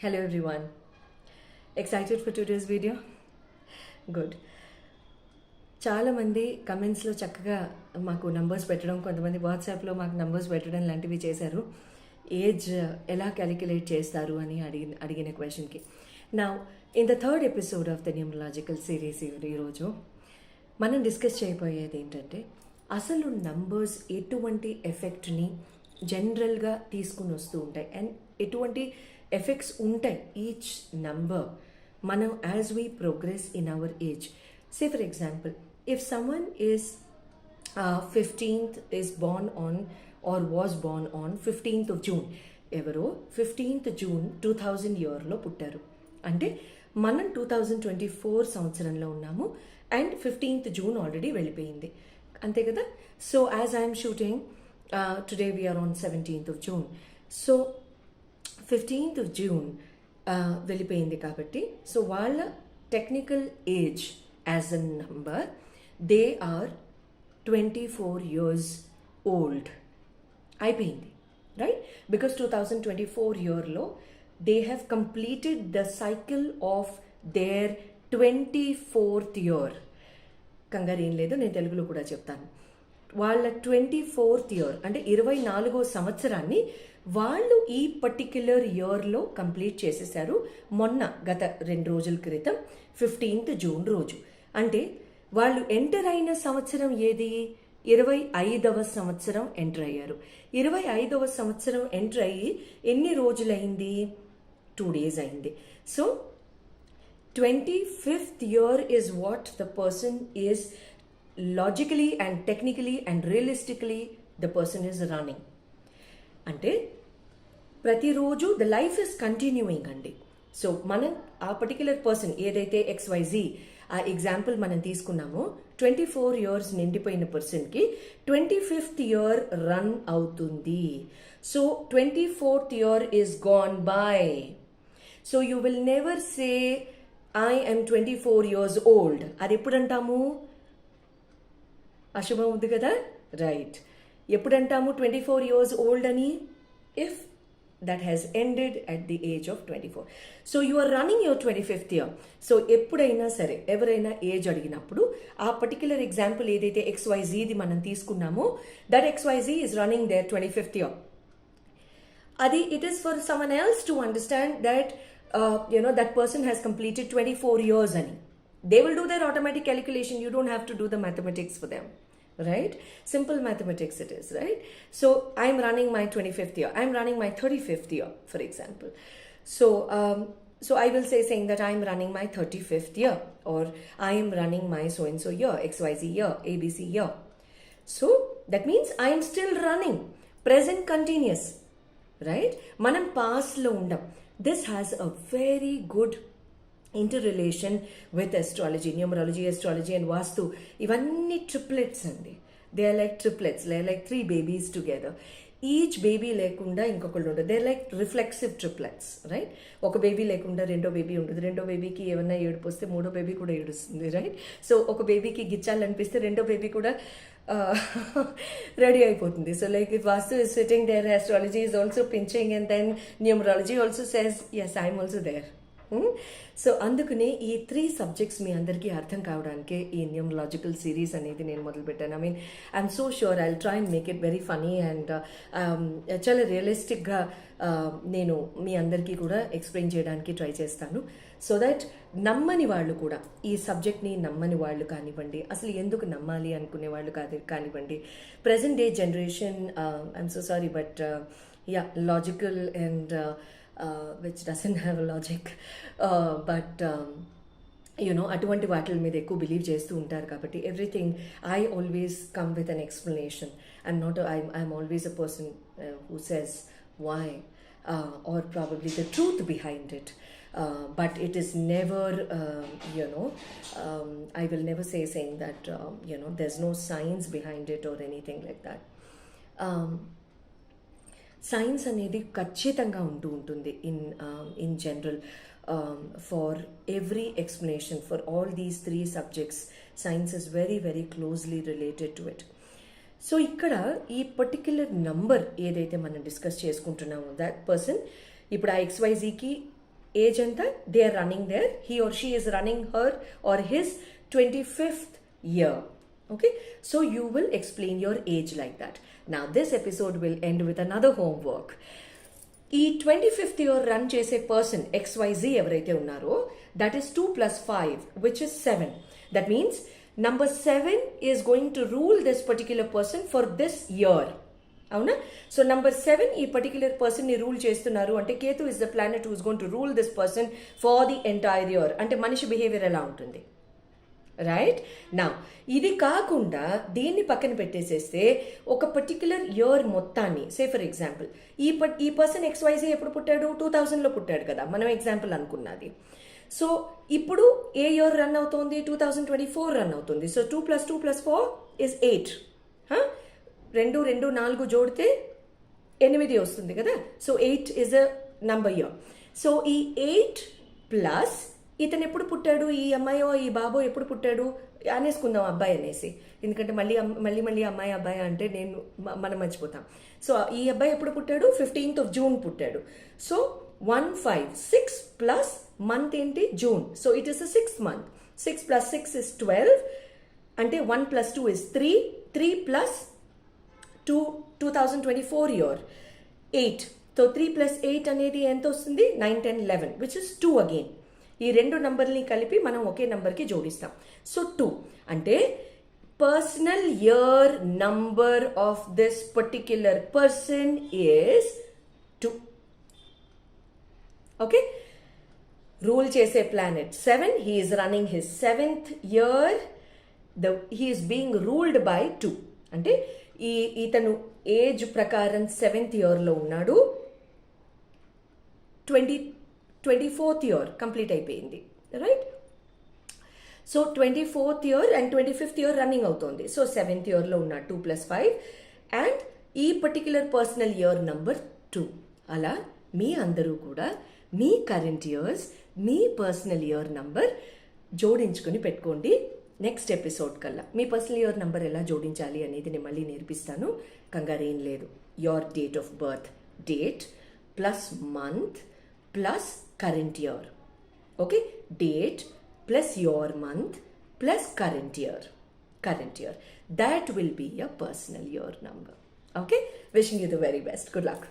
Hello everyone. Excited for today's video? Good చాలామంది కమెంట్స్లో చక్కగా మాకు నంబర్స్ పెట్టడం కొంతమంది వాట్సాప్లో మాకు నంబర్స్ పెట్టడం లాంటివి చేశారు ఏజ్ ఎలా క్యాలిక్యులేట్ చేస్తారు అని అడిగిన అడిగిన క్వశ్చన్కి నా in the third episode of the numerological series ఈరోజు మనం డిస్కస్ చేయబోయేది ఏంటంటే అసలు నంబర్స్ ఎటువంటి ఎఫెక్ట్ని జనరల్గా తీసుకుని వస్తూ ఉంటాయి అండ్ ఎటువంటి ఎఫెక్ట్స్ ఉంటాయి ఈచ్ నంబర్ మనం as we progress in our age say for example if someone is fifteenth is born on or was born on fifteenth of June ఎవరో ఫిఫ్టీన్త్ జూన్ టూ థౌజండ్ ఇయర్లో పుట్టారు. అంటే మనం two thousand twenty four సంవత్సరంలో ఉన్నాము and fifteenth June already వెళ్ళిపోయింది. అంతే కదా? So as I'm shooting today we are on seventeenth of June so fifteenth of June వెళ్ళిపోయింది కాబట్టి. సో వాళ్ళ technical age as a number they are twenty four years old అయిపోయింది right because two thousand twenty four ఇయర్లో they have completed the cycle of their twenty fourth year కంగారు ఏం లేదు నేను తెలుగులో కూడా చెప్తాను. వాళ్ళ ట్వంటీ ఫోర్త్ ఇయర్ అంటే ఇరవై నాలుగో సంవత్సరాన్ని వాళ్ళు ఈ పర్టిక్యులర్ ఇయర్లో కంప్లీట్ చేసేసారు. మొన్న గత రెండు రోజుల క్రితం ఫిఫ్టీన్త్ జూన్ రోజు. అంటే వాళ్ళు ఎంటర్ అయిన సంవత్సరం ఏది? ఇరవై ఐదవ సంవత్సరం ఎంటర్ అయ్యారు. ఇరవై ఐదవ సంవత్సరం ఎంటర్ అయ్యి ఎన్ని రోజులైంది? టూ డేస్ అయింది. So twenty fifth year is what the person is logically and technically and realistically the person is running అంటే ప్రతిరోజు ద లైఫ్ ఇస్ కంటిన్యూయింగ్ అండి. సో మనం ఆ పర్టిక్యులర్ పర్సన్ ఏదైతే ఎక్స్వైజీ ఆ ఎగ్జాంపుల్ మనం తీసుకున్నామో ట్వంటీ ఫోర్ ఇయర్స్ నిండిపోయిన పర్సన్కి ట్వంటీ ఫిఫ్త్ ఇయర్ రన్ అవుతుంది. So twenty fourth year is gone by so you will never say I am twenty four years old అది ఎప్పుడు అంటాము? అశుభం ఉంది కదా? రైట్ ఎప్పుడు అంటాము ట్వంటీ ఫోర్ ఇయర్స్ ఓల్డ్ అని? If that has ended at the age of twenty four so you are running your twenty fifth year so ఎప్పుడైనా సరే ఎవరైనా ఏజ్ అడిగినప్పుడు ఆ పర్టికులర్ ఎగ్జాంపుల్ ఏదైతే ఎక్స్వైజీది మనం తీసుకున్నామో that XYZ is running their twenty fifth year అది it is for some else to understand that you know that person has completed twenty four years అని. Ani. They will do their automatic calculation. You don't have to do the mathematics for them. Right? Simple mathematics it is, right? So I'm running my 25th year. I'm running my 35th year, for example. So, um, so I will say saying that I'm running my 35th year or I am running my so and so year, XYZ year, ABC year. So that means I am still running. Present continuous. Right మనం పాస్ట్లో ఉండం this has a very good Inter relation with astrology numerology astrology and vastu ఇవన్నీ triplets అండి. They are like triplets లే like three babies together each baby లేకుండా ఇంకొకళ్ళు ఉండదు. They like reflexive triplets right ఒక బేబీ లేకుండా రెండో బేబీ ఉంటుంది రెండో బేబీకి ఏమన్నా ఏడుపు వస్తే మూడో బేబీ కూడా ఏడుస్తుంది రైట్ సో ఒక బేబీకి గిచ్చాలనిపిస్తే రెండో బేబీ కూడా రెడీ అయిపోతుంది. So like if vastu is sitting there astrology is also pinching and then numerology also says yes I'm also there Hmm? So అందుకనే ఈ త్రీ సబ్జెక్ట్స్ మీ అందరికీ అర్థం కావడానికే ఈ న్యూమలాజికల్ సిరీస్ అనేది నేను మొదలుపెట్టాను. I mean I'm so sure I try and make it very funny and చాలా రియలిస్టిక్గా uh, నేను మీ అందరికీ కూడా ఎక్స్ప్లెయిన్ చేయడానికి ట్రై చేస్తాను. సో దట్ నమ్మని వాళ్ళు కూడా ఈ సబ్జెక్ట్ని నమ్మని వాళ్ళు కానివ్వండి అసలు ఎందుకు నమ్మాలి అనుకునే వాళ్ళు కాదు కానివ్వండి. Present day generation I'm so sorry but yeah logical and which doesn't have logic but you know అటువంటి వాటి మీద ఎక్కువ బిలీవ్ చేస్తూ ఉంటారు కాబట్టి everything I always come with an explanation I'm not I'm I'm always a person who says why are probably the truth behind it uh, but it is never um, you know um, i will never say saying that um, you know there's no science behind it or anything like that. Um, science అనేది ఖచ్చితంగా ఉంటూ ఉంటుంది in in general for every explanation for all these three subjects science is very very closely related to it so ఇక్కడ ఈ particular number ఏదైతే మనం discuss చేసుకుంటున్నామో that person ఇప్పుడు ఆ ఎక్స్వైజీకి ఏజ్ ఎంత? They are running their he or she is running her or his twenty fifth year Okay, so you will explain your age like that. Now, this episode will end with another homework. ఈ twenty fifth year run చేసే person XYZ ఎవరైతే ఉన్నారో that is two plus five which is seven that means number seven is going to rule this particular person for this year అవునా? So number seven ఈ particular పర్సన్ని rule చేస్తున్నారు అంటే Ketu is the planet who's going to rule this person for the entire year అంటే మనిషి behaviour ఎలా ఉంటుంది? Right నా ఇది కాకుండా దీన్ని పక్కన పెట్టేసేస్తే ఒక పర్టిక్యులర్ ఇయర్ మొత్తాన్ని సే ఫర్ ఎగ్జాంపుల్ ఈ ప ఈ పర్సన్ ఎక్స్వైజీ ఎప్పుడు పుట్టాడు? టూ థౌజండ్లో పుట్టాడు కదా మనం ఎగ్జాంపుల్ అనుకున్నది. సో ఇప్పుడు ఏ ఇయర్ రన్ అవుతుంది? Two thousand twenty four run అవుతుంది so two plus two plus four is eight రెండు రెండు నాలుగు జోడితే ఎనిమిది వస్తుంది కదా? So eight is a number year so ఈ ఎయిట్ ప్లస్ ఇతను ఎప్పుడు పుట్టాడు? ఈ అమ్మాయో ఈ బాబో ఎప్పుడు పుట్టాడు? అనేసుకుందాం అబ్బాయి అనేసి. ఎందుకంటే మళ్ళీ మళ్ళీ మళ్ళీ అమ్మాయి అబ్బాయి అంటే నేను మనం మర్చిపోతాం. సో ఈ అబ్బాయి ఎప్పుడు పుట్టాడు? ఫిఫ్టీన్త్ ఆఫ్ జూన్ పుట్టాడు. So one five six plus month ఏంటి? June. So it is a six month. Six plus six is twelve. అంటే one plus two is three. Three plus two two thousand twenty four year. Eight. So three plus eight అనేది ఎంత వస్తుంది nine ten eleven which is two again ఈ రెండు నంబర్ని కలిపి మనం ఒకే నంబర్కి జోడిస్తాం. సో టూ అంటే personal year number of this particular person is two okay rule చేసే planet seven he's running his seventh year the he's being ruled by two అంటే ఈ ఇతను ఏజ్ ప్రకారం సెవెంత్ ఇయర్లో ఉన్నాడు. Twenty twenty fourth year complete అయిపోయింది right so twenty fourth year and twenty fifth year running అవుతుంది so seventh ఇయర్లో ఉన్న టూ ప్లస్ ఫైవ్ అండ్ ఈ particular personal year number two అలా మీ అందరూ కూడా మీ కరెంట్ ఇయర్స్ మీ పర్సనల్ ఇయర్ నంబర్ జోడించుకొని పెట్టుకోండి. నెక్స్ట్ ఎపిసోడ్ కల్లా. మీ పర్సనల్ ఇయర్ నంబర్ ఎలా జోడించాలి అనేది నేను మళ్ళీ నేర్పిస్తాను. కంగారేం లేదు. Your date of birth date plus month plus current year. Okay, date plus your month plus current year. Current year. That will be your personal year number. Okay, wishing you the very best. Good luck.